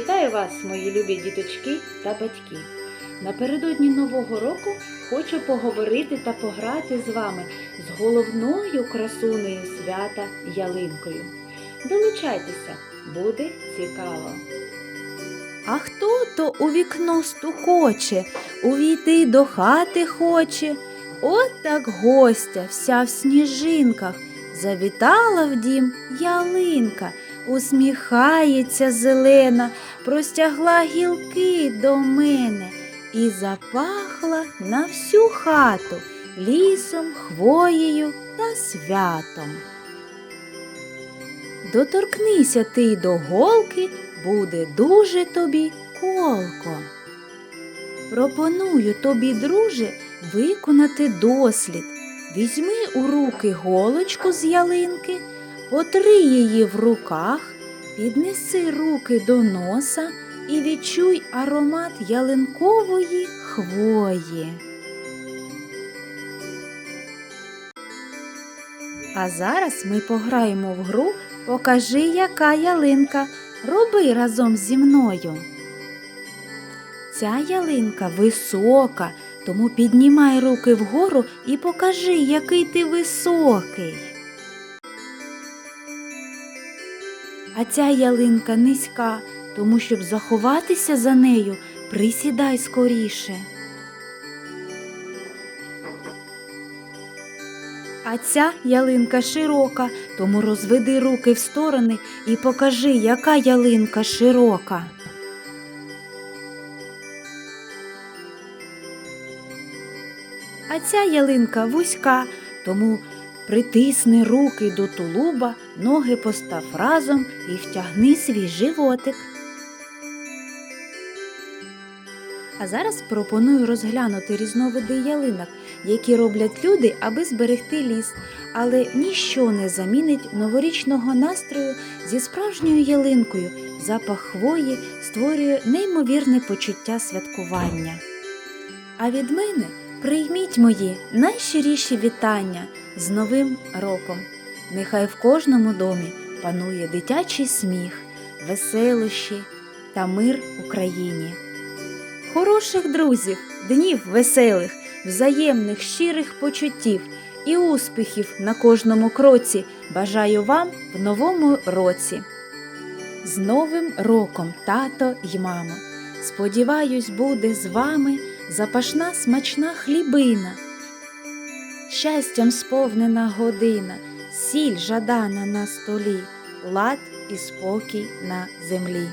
Вітаю вас, мої любі діточки та батьки. Напередодні Нового року хочу поговорити та пограти з вами з головною красунею свята ялинкою. Долучайтеся, буде цікаво. А хто то у вікно стукоче, увійти до хати хоче. От так гостя, вся в сніжинках, завітала в дім ялинка, усміхається зелена, простягла гілки до мене і запахла на всю хату лісом, хвоєю та святом. Доторкнися ти до голки, буде дуже тобі колко. Пропоную тобі, друже, виконати дослід. Візьми у руки голочку з ялинки, потри її в руках, піднеси руки до носа і відчуй аромат ялинкової хвої. А зараз ми пограємо в гру Покажи, яка ялинка. Роби разом зі мною. Ця ялинка висока, тому піднімай руки вгору і покажи, який ти високий. А ця ялинка низька, тому щоб заховатися за нею, присідай скоріше. А ця ялинка широка, тому розведи руки в сторони і покажи, яка ялинка широка. А ця ялинка вузька, тому притисни руки до тулуба, ноги постав разом і втягни свій животик. А зараз пропоную розглянути різновиди ялинок, які роблять люди, аби зберегти ліс, але ніщо не замінить новорічного настрою зі справжньою ялинкою. Запах хвої створює неймовірне почуття святкування. А від мене прийміть мої найщиріші вітання з Новим роком. Нехай в кожному домі панує дитячий сміх, веселощі та мир Україні. Хороших друзів, днів веселих, взаємних щирих почуттів і успіхів на кожному кроці бажаю вам в новому році. З Новим роком, тато й мама. Сподіваюсь, буде з вами запашна смачна хлібина, щастям сповнена година, сіль жадана на столі, лад і спокій на землі.